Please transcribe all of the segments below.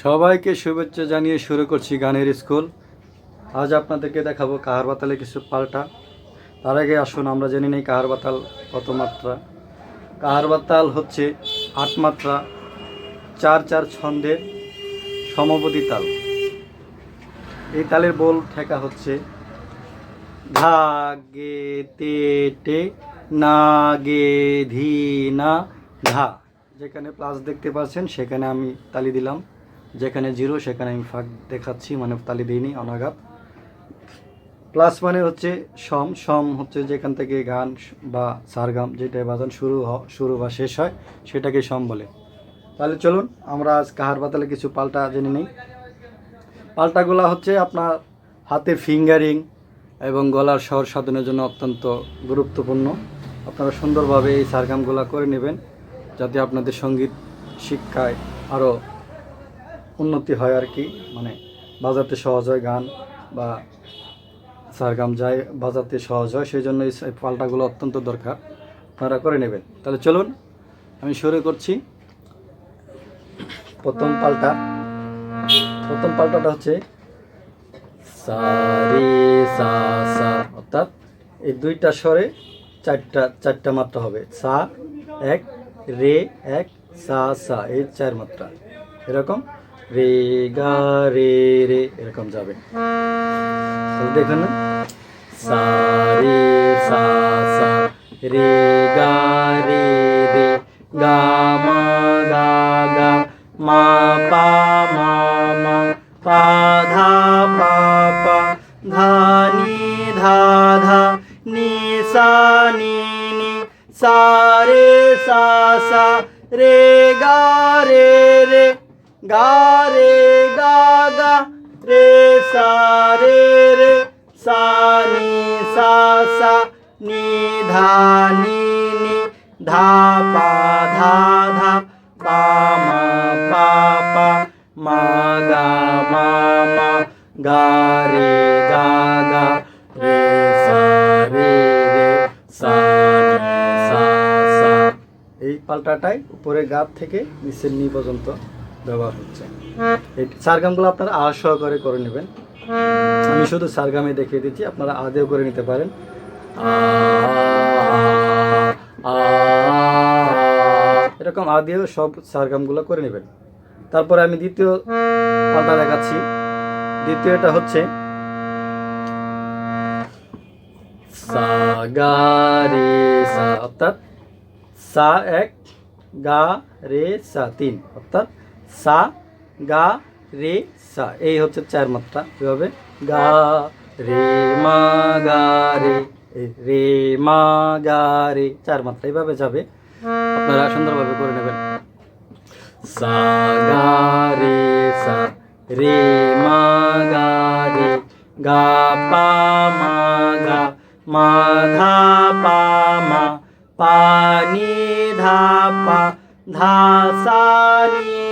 সবাইকে শুভেচ্ছা জানিয়ে শুরু করছি গানের স্কুল। আজ আপনাদেরকে দেখাবো কাহার বাতালে কিছু পাল্টা। তার আগে আসুন, আমরা জেনে নিই কাহার বাতাল কত মাত্রা। কাহার বাতাল হচ্ছে আট মাত্রা, চার চার ছন্দের সমবদী তাল। এই তালের বোল ঠেকা হচ্ছে ধা গে তে টে না গে ধি। না ধা যেখানে প্লাস দেখতে পাচ্ছেন, সেখানে আমি তালি দিলাম। যেখানে জিরো, সেখানে আমি ফাঁক দেখাচ্ছি মানে তালি দিইনি, অনাঘাত। প্লাস মানে হচ্ছে সম সম হচ্ছে যেখান থেকে গান বা সারগাম যেটা বাজান শুরু শুরু বা শেষ হয়, সেটাকে সম বলে। তাহলে চলুন, আমরা আজ কাহার বাতালে কিছু পাল্টা জেনে নিই। পাল্টাগুলো হচ্ছে আপনার হাতের ফিঙ্গারিং এবং গলার স্বর সাধনের জন্য অত্যন্ত গুরুত্বপূর্ণ। আপনারা সুন্দরভাবে এই সারগামগুলো করে নেবেন, যাতে আপনাদের সংগীত শিক্ষায় আরও উন্নতি হয় আর কি। মানে বাজাতে সহজ হয় গান বা সারগাম যায়, বাজাতে সহজ হয় সেই জন্য এই পাল্টাগুলো অত্যন্ত দরকার। আপনারা করে নেবেন। তাহলে চলুন, আমি শুরু করছি। প্রথম পাল্টা। প্রথম পাল্টাটা হচ্ছে সা সা, অর্থাৎ এই দুইটা স্বরে চারটা চারটা মাত্রা হবে। সা, এক, রে, এক, সা সা, এই চার মাত্রা। এরকম? রে, গা, রে রে, এরকম যাবে। দেখুন না। সা, রে, সা সা, রে, গা, রে রে, গা, মা, গা গা, মা, পা, মা মা, পা, ধা, পা পা, ধা, নি, ধা ধা, নি, সা, নি নি, সা, রে, সা সা, রে, গা, রে গা রে গা গা রে সা রে রে সা নি সা সা নি ধা নি নি ধা পা ধা ধা পা মা পা পা মা গা মা মা গা রে গা গা রে সা রে রে সা নি সা সা। এই পাল্টাটাই উপরে গাত থেকে নিচের নি পর্যন্ত। ব্যবহার হচ্ছে। এই সারগামগুলো আপনারা আ সহকারে করে নেবেন। আমি শুধু সারগামে দেখিয়ে দিচ্ছি, আপনারা আদেও করে নিতে পারেন। এরকম আদিও সব সারগামগুলো করে নেবেন। তারপরে আমি দ্বিতীয় পাল্টা দেখাচ্ছি। দ্বিতীয়টা হচ্ছে গা রে সা, অর্থাৎ সা এক গা রে সা তিন, অর্থাৎ সা, গা, রে, সা। এই হচ্ছে চার মাত্রা। এভাবে গা, রে, মা, গা, রে রে, মা, গা, রে। চার মাত্রা। এইভাবে যাবে। আপনারা সুন্দরভাবে করে নেবেন। সা, গা, রে, সা, রে, মা, গা, রে। গা, পা, মা, গা, মা, ধা, পা, মা, পা, নি, ধা, পা, ধা, সা, নি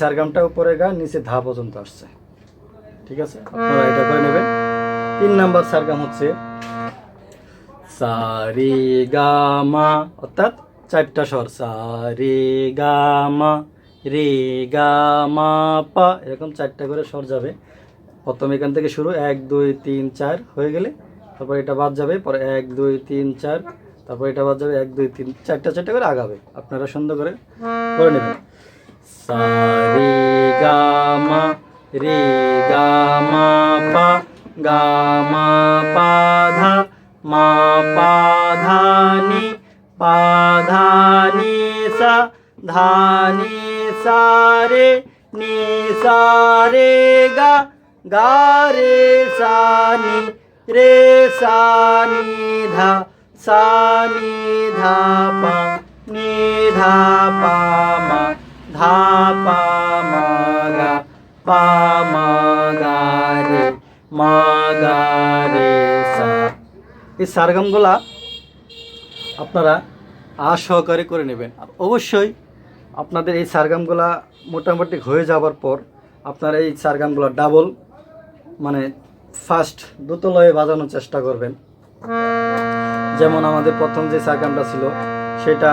সারগামটা উপরে গা, নিচে ধা পর্যন্ত আসছে। ঠিক আছে? আপনারা এটা করে নেবেন। তিন নাম্বার সারগাম হচ্ছে সারি গামা অর্থাৎ চারটা স্বর সা রে গা রে গা মা পা, এরকম চারটা করে স্বর যাবে। প্রথম এখান থেকে শুরু, এক, দুই, তিন, চার, হয়ে গেলে তারপর এটা বাদ যাবে, পরে এক, দুই, তিন, চার, তারপর এটা বাদ যাবে, এক, দুই, তিন, চারটা চারটা করে আগাবে। আপনারা সুন্দর করে করে নেবেন। सा रे गे ग पा मा पाधा मा पा धा नि पा धे सा धा ने सा रे रे रे रे रे रे सा रे रे सा रे रे रे रे सा नेधा सा पेधा प পা মা গা পা মা গা রে মা গা রে এই সারগামগুলা আপনারা আ সহকারে করে নেবেন। অবশ্যই আপনাদের এই সারগামগুলা মোটামুটি হয়ে যাওয়ার পর আপনারা এই সারগামগুলো ডাবল মানে ফার্স্ট দ্রুতলয়ে বাজানোর চেষ্টা করবেন। যেমন আমাদের প্রথম যে সারগামটা ছিল, সেটা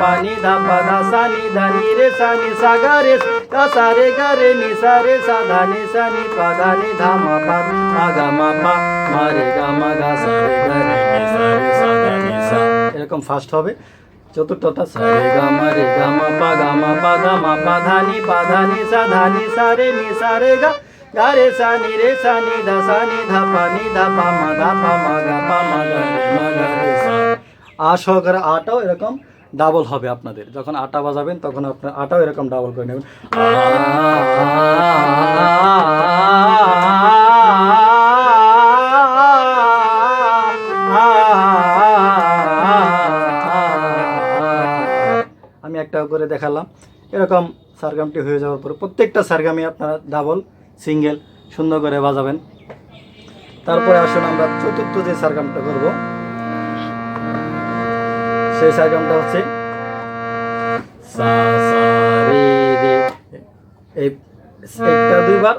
পা মা পা নি ধা পা ধা সা। নি ধা নি রে সা নি সা গা রে সা রে গা রে নি সা রে সা ধা নি সা নি পা। ধা নি ধা মা পা মা গা মা পা, মা রে গা মা গা, সা রে গা রে নি সা এরকম ফার্স্ট হবে। চতুর্থটা সা রে গা মা রে গা মা পা, গা মা পা ধা মা পা, ধা নি পা, ধা নি সা, ধা নি সা রে নি সা রে গা। গা রে সা নি রে সা নি ধা, সা নি ধা পা, নি ধা পা, মা ধা পা, মা গা পা, মা গা মা গা রে সা। আ সহকারে আটাও এরকম। ডাবল হবে আপনাদের। যখন আটা বাজাবেন, তখন আপনার আটাও এরকম ডাবল করে নেবেন। আমি একটা করে দেখালাম। এরকম সারগামটি হয়ে যাওয়ার পরে প্রত্যেকটা সারগামই আপনারা ডাবল সিঙ্গেল সুন্দর করে বাজাবেন। তারপরে আসুন আমরা চতুর্থ যে সারগামটা করব। সেই সারগামটা হচ্ছে এই একটা দুইবার,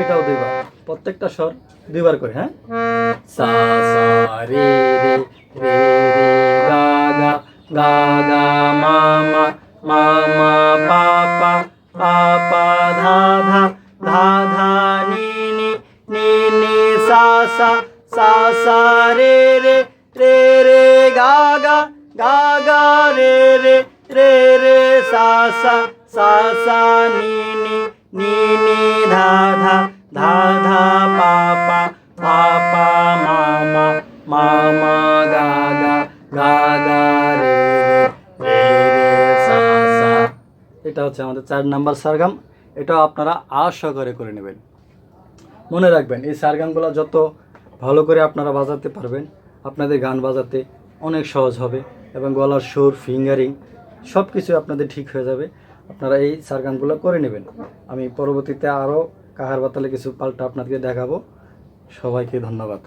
এটাও দুইবার, প্রত্যেকটা স্বর দুইবার করে হ্যাঁ? সা সা রে, গা গা গা গা, মা মা মা গা গা গা রে রে রে রে সা সা সা সা নি নি নি নি ধা ধা ধা ধা পা পা পা পা মা মা মা মা গা গা গা গা রে রে রে সা সা এটা হচ্ছে আমাদের চার নাম্বার সারগাম। এটাও আপনারা আশা করে করে নেবেন। মনে রাখবেন, এই সারগামগুলো যত ভালো করে আপনারা বাজাতে পারবেন, আপনাদের গান বাজাতে অনেক সহজ হবে। এবং গলার সুর ফিঙ্গারিং সব কিছু আপনাদের ঠিক হয়ে যাবে। আপনারা এই সারগানগুলো করে নেবেন। আমি পরবর্তীতে আরও কাহার বাতালে কিছু পাল্টা আপনাদেরকে দেখাবো। সবাইকে ধন্যবাদ।